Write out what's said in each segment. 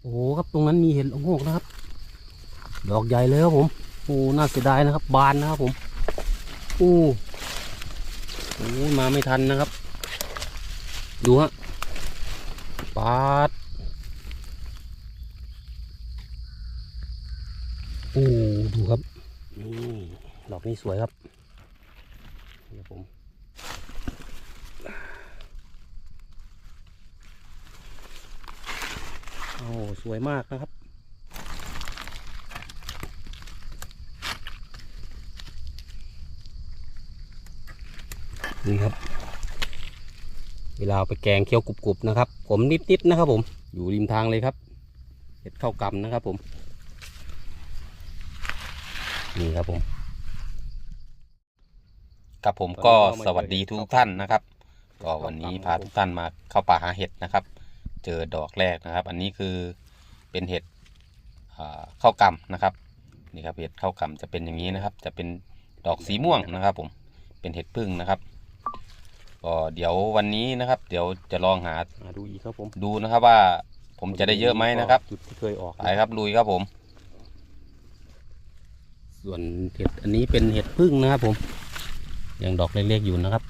โอ้โหครับตรงนั้นมีเห็ดละโงกนะครับ ดอกใหญ่เลยครับผมโอ้น่าเสียดายนะครับ บานนะครับผมโอ้โอ้มาไม่ทันนะครับ ดูฮะปาดโอ้ดูครับนี่ดอกนี้สวยครับเดี๋ยวผม โอ้ สวยมากนะครับ นี่ครับ เวลาเอาไปแกงเคี้ยวกรุบๆนะครับ ผมนิดๆนะครับ ผม อยู่ริมทางเลยครับเห็ดข้าวกำนะครับผม นี่ครับผมครับผมก็สวัสดีทุกท่านนะครับ ก็วันนี้พาทุกท่านมาเข้าป่าหาเห็ดนะครับ เจอดอกแรกนะครับ อันนี้คือ เป็นเห็ดอ่าข้าวกำนะครับนี่ครับเห็ดข้าวกำจะเป็นอย่างนี้นะครับ จะเป็นดอกสีม่วงนะครับ ผมเป็นเห็ดพึ่งนะครับก็เดี๋ยววันนี้นะครับ เดี๋ยวจะลองหามาดูอีกครับผมดูนะครับว่าผมจะได้เยอะไหมนะครับจุดที่เคยออกไปครับลุยครับผม ส่วนเห็ดอันนี้เป็นเห็ดพึ่งนะครับผมยังดอกเล็กๆอยู่นะครับ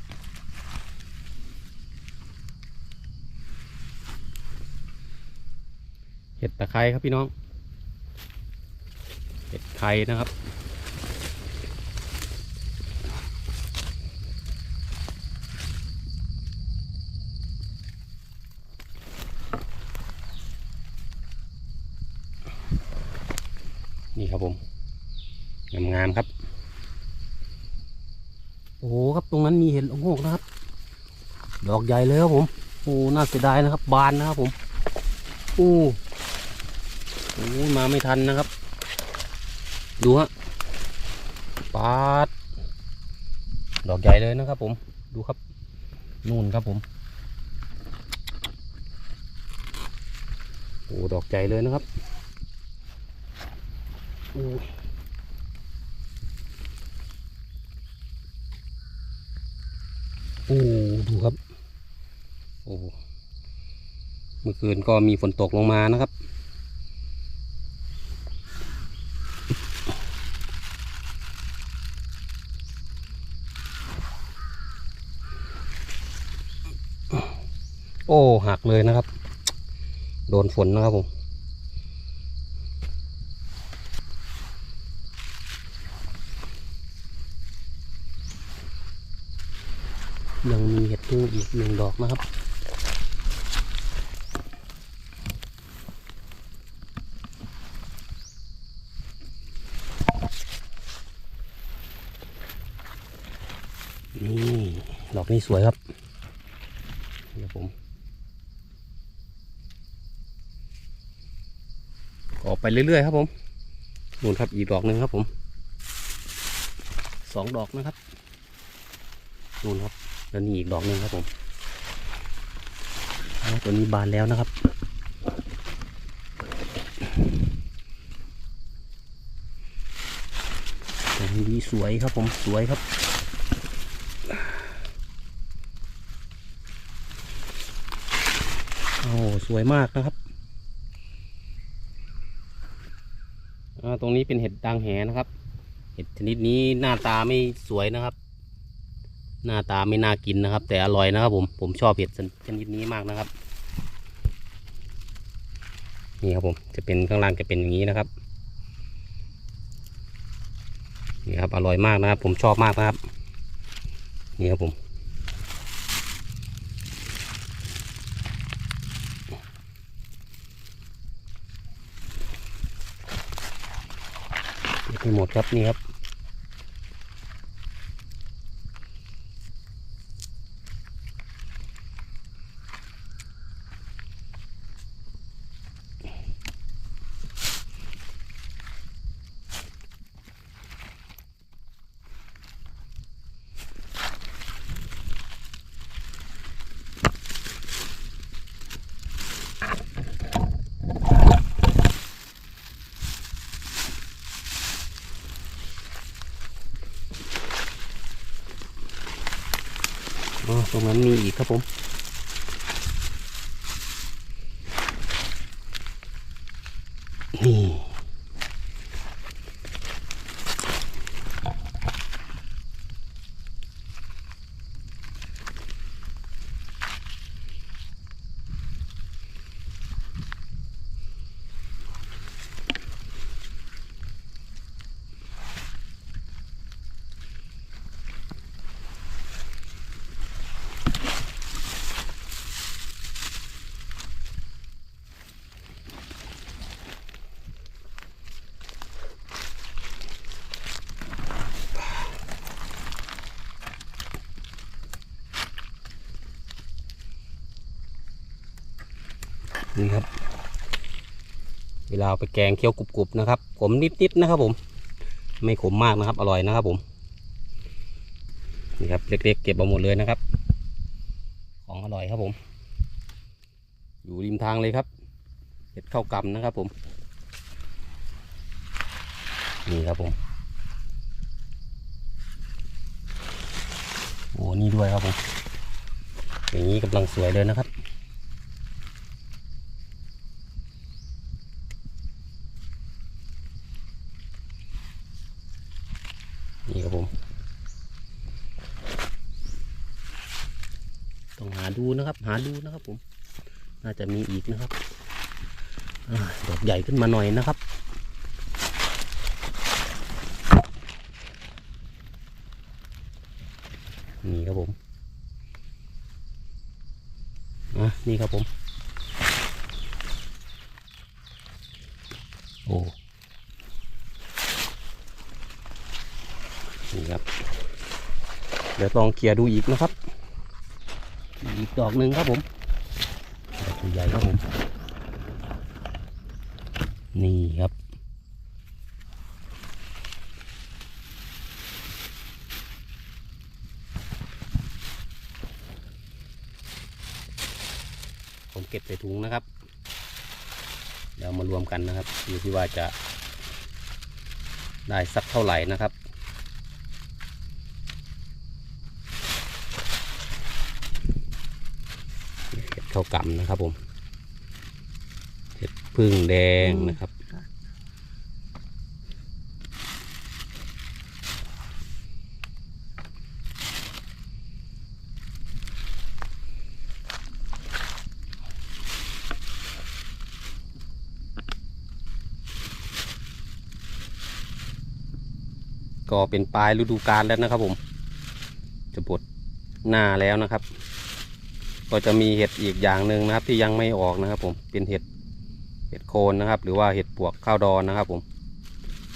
เห็ดตะไคร้ครับพี่น้อง เห็ดไข่นะครับ นี่ครับผม งามๆครับ โอ้โหครับตรงนั้นมีเห็ดโงกนะครับ ดอกใหญ่เลยครับผม โอ้ น่าเสียดายนะครับ บานนะครับผม โอ้ โหมาไม่ทันนะครับ ดูฮะปาด ดอกใหญ่เลยนะครับผม ดูครับ นู่นครับผม โอ้ ดอกใหญ่เลยนะครับโอ้โอ้ดูครับ โอ้ เมื่อคืนก็มีฝนตกลงมานะครับ โอ้หักเลยนะครับ โดนฝนนะครับผมยังมีเห็ดพึ่งอีกหนึ่งดอกนะครับ นี่ ดอกนี้สวยครับ เดี๋ยวผมออก ไปเรื่อยๆครับผมนู่นครับอีกดอกหนึ่งครับผมสองดอกนะครับนู่นครับแล้วนี่อีกดอกหนึ่งครับผมอ๋อตัวนี้บานแล้วนะครับตัวนี้สวยครับผมสวยครับโอ้สวยมากนะครับอ่า ตรงนี้เป็นเห็ดดังแหนะครับ เห็ดชนิดนี้หน้าตาไม่สวยนะครับ หน้าตาไม่น่ากินนะครับ แต่อร่อยนะครับ ผมผมชอบเห็ดชนิดนี้มากนะครับ นี่ครับผมจะเป็นข้างล่างจะเป็นอย่างนี้นะครับนี่ครับอร่อยมากนะครับ ผมชอบมากนะครับ นี่ครับผม เก็บให้หมดครับนี่ครับ ตรงนั้นมีอีกครับผมนี่ นี่ครับ เวลาไปแกงเคี้ยวกรุบๆนะครับขมนิดๆนะครับ ผม ไม่ขมมากนะครับ อร่อยนะครับ ผมนี่ครับเล็กๆเก็บเอาหมดเลยนะครับ ของอร่อยครับผม อยู่ริมทางเลยครับเห็ดข้าวกำนะครับ ผมนี่ครับผมโอ้นี่ด้วยครับผมอย่างนี้กำลังสวยเลยนะครับ นี่ครับผม ต้องหา ดูนะครับ หาดูนะครับ ผม น่าจะมีอีกนะครับอดอกใหญ่ขึ้นมาหน่อยนะครับนี่ครับผมอะนี่ครับผม โอ้นี่ครับ เดี๋ยวลองเคลียร์ดูอีกนะครับ อีกดอกหนึ่งครับผมดอกใหญ่ครับผม นี่ครับ ผมเก็บใส่ถุงนะครับ เดี๋ยวมารวมกันนะครับ อยู่ที่ว่าจะได้สักเท่าไหร่นะครับ เห็ดข้าวกำนะครับ ผมเห็ดพึ่งแดงนะครับก็เป็นปลายฤดูกาลแล้วนะครับผม จะบดหน้าแล้วนะครับ ก็จะมีเห็ดอีกอย่างหนึ่งนะครับ ที่ยังไม่ออกนะครับ ผมเป็นเห็ดเห็ดโคนนะครับ หรือว่าเห็ดปวกข้าวดอนนะครับ ผม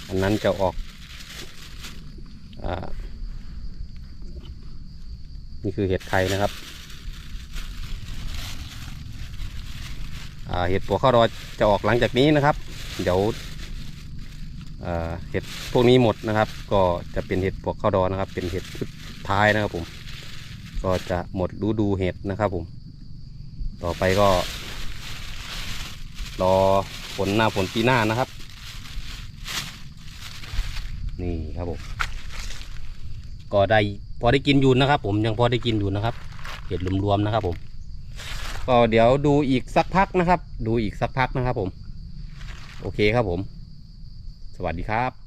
อันนั้นจะออกอนี่คือเห็ดไข่นะครับเห็ดปวกข้าวดอนจะออกหลังจากนี้นะครับ เดี๋ยวเห็ดพวกนี้หมดนะครับ ก็จะเป็นเห็ดปวกข้าวดอนนะครับ เป็นเห็ดสุดท้ายนะครับผม ก็จะหมดฤดูเห็ดนะครับผม ต่อไปก็ รอฝนหน้าฝนปีหน้านะครับ นี่ครับผม ก็ได้พอได้กินอยู่นะครับ ผมยังพอได้กินอยู่นะครับ เห็ดรวมๆนะครับ ผม ก็เดี๋ยวดูอีกสักพักนะครับ ดูอีกสักพักนะครับ ผม โอเคครับผม สวัสดีครับ